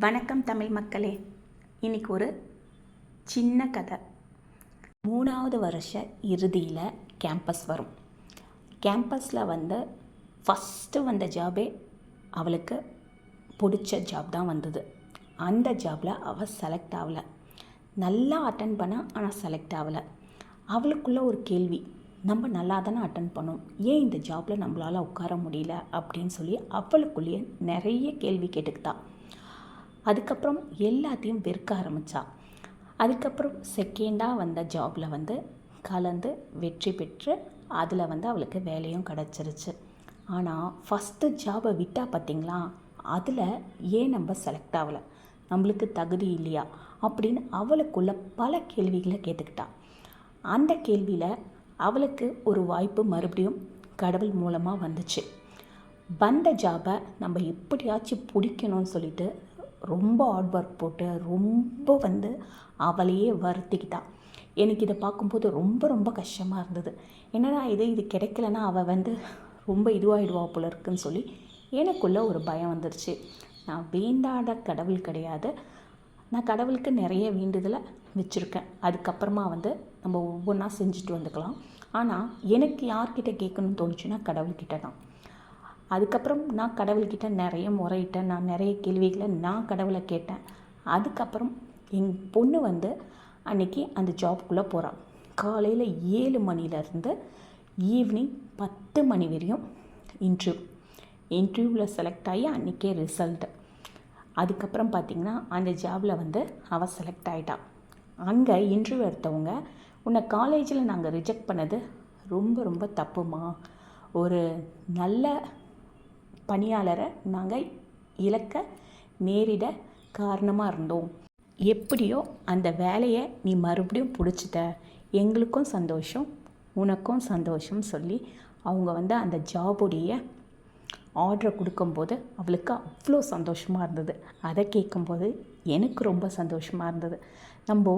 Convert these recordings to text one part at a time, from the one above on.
வணக்கம் தமிழ் மக்களே. இன்னைக்கு ஒரு சின்ன கதை. மூணாவது வருஷ இறுதியில் கேம்பஸ் வரும். கேம்பஸில் வந்து ஃபஸ்ட்டு வந்த ஜாபே அவளுக்கு பிடிச்ச ஜாப் தான் வந்தது. அந்த ஜாபில் அவள் செலக்ட் ஆகலை. நல்லா அட்டன் பண்ண ஆனால் செலக்ட் ஆகலை. அவளுக்குள்ள ஒரு கேள்வி நம்ம நல்லா தானே அட்டன் பண்ணோம்? ஏன் இந்த ஜாபில் நம்மளால் உட்கார முடியல? அப்படின்னு சொல்லி அவளுக்குள்ளேயே நிறைய கேள்வி கேட்டுக்கிட்டாள் அதுக்கப்புறம் எல்லாத்தையும் விற்க ஆரம்பித்தா அதுக்கப்புறம் செகண்டாக வந்த ஜாபில் வந்து கலந்து வெற்றி பெற்று அதில் வந்து அவளுக்கு வேலையும் கிடச்சிருச்சு. ஆனால் ஃபஸ்ட்டு ஜாபை விட்டால் பார்த்தீங்களா அதில் ஏன் நம்ம செலக்ட் ஆகலை? நம்மளுக்கு தகுதி இல்லையா? அப்படின்னு அவளுக்குள்ள பல கேள்விகளை கேட்டுக்கிட்டா. அந்த கேள்வியில் அவளுக்கு ஒரு வாய்ப்பு மறுபடியும் கடவுள் மூலமாக வந்துச்சு. வந்த ஜாபை நம்ம எப்படியாச்சும் பிடிக்கணும்னு சொல்லிட்டு ரொம்ப ஹார்ட் ஒர்க் போட்டு ரொம்ப வந்து அவளையே வருத்திக்கிட்டாள் எனக்கு இதை பார்க்கும்போது ரொம்ப ரொம்ப கஷ்டமாக இருந்தது. என்னடா இது இது கிடைக்கலன்னா அவள் வந்து ரொம்ப இதுவாகிடுவா போல இருக்குன்னு சொல்லி எனக்குள்ளே ஒரு பயம் வந்துருச்சு. நான் வேண்டாத கடவுள் கிடையாது. நான் கடவுளுக்கு நிறைய வேண்டுதலை வச்சுருக்கேன். அதுக்கப்புறமா வந்து நம்ம ஒவ்வொன்றா செஞ்சுட்டு வந்துக்கலாம். ஆனால் எனக்கு யார்கிட்ட கேட்கணும்னு தோணுச்சுன்னா கடவுள்கிட்ட தான். அதுக்கப்புறம் நான் கடவுள்கிட்ட நிறைய முறையிட்டேன். நான் நிறைய கேள்விகளை நான் கடவுளை கேட்டேன். அதுக்கப்புறம் என் பொண்ணு வந்து அன்னைக்கு அந்த ஜாப்குள்ளே போகிறான் காலையில் ஏழு மணிலேருந்து ஈவினிங் பத்து மணி வரையும் இன்டர்வியூ இன்டர்வியூவில் செலக்ட் ஆகி அன்றைக்கே ரிசல்ட்டு அதுக்கப்புறம் பார்த்திங்கன்னா அந்த ஜாபில் வந்து அவள் செலக்ட் ஆகிட்டான் அங்கே இன்டர்வியூ எடுத்தவங்க உன்னை காலேஜில் நாங்கள் ரிஜெக்ட் பண்ணது ரொம்ப ரொம்ப தப்புமா? ஒரு நல்ல பணியாளரை நாங்கள் இழக்க நேரிட காரணமாக இருந்தோம். எப்படியோ அந்த வேலையை நீ மறுபடியும் பிடிச்சிட்ட. எங்களுக்கும் சந்தோஷம் உனக்கும் சந்தோஷம் சொல்லி அவங்க வந்து அந்த ஜாபுடைய ஆர்டரை கொடுக்கும்போது அவளுக்கு அவ்வளோ சந்தோஷமாக இருந்தது. அதை கேட்கும்போது எனக்கு ரொம்ப சந்தோஷமாக இருந்தது. நம்ம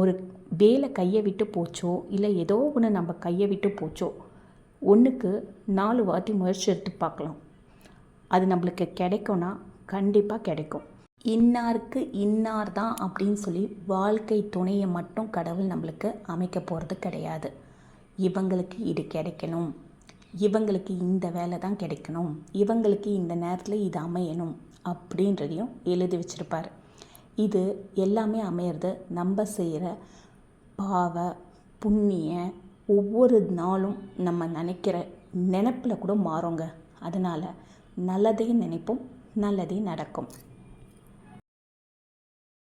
ஒரு வேலை கையை விட்டு போச்சோ இல்லை ஏதோ ஒன்று நம்ம கையை விட்டு போச்சோ ஒன்றுக்கு நாலு வாட்டி முயற்சி எடுத்து பார்க்கலாம். அது நம்மளுக்கு கிடைக்கும்னா கண்டிப்பாக கிடைக்கும். இன்னாருக்கு இன்னார் தான் அப்படின்னு சொல்லி வாழ்க்கை துணையை மட்டும் கடவுள் நம்மளுக்கு அமைக்க போகிறது கிடையாது. இவங்களுக்கு இது கிடைக்கணும். இவங்களுக்கு இந்த வேலை தான் கிடைக்கணும். இவங்களுக்கு இந்த நேரத்தில் இது அமையணும் அப்படின்றதையும் எழுதி வச்சுருப்பார். இது எல்லாமே அமையிறது நம்ம செய்கிற பாவ புண்ணிய ஒவ்வொரு நாளும் நம்ம நினைக்கிற நினப்பில் கூட மாறுங்க. அதனால் நல்லதையும் நினைப்போம் நல்லதே நடக்கும்.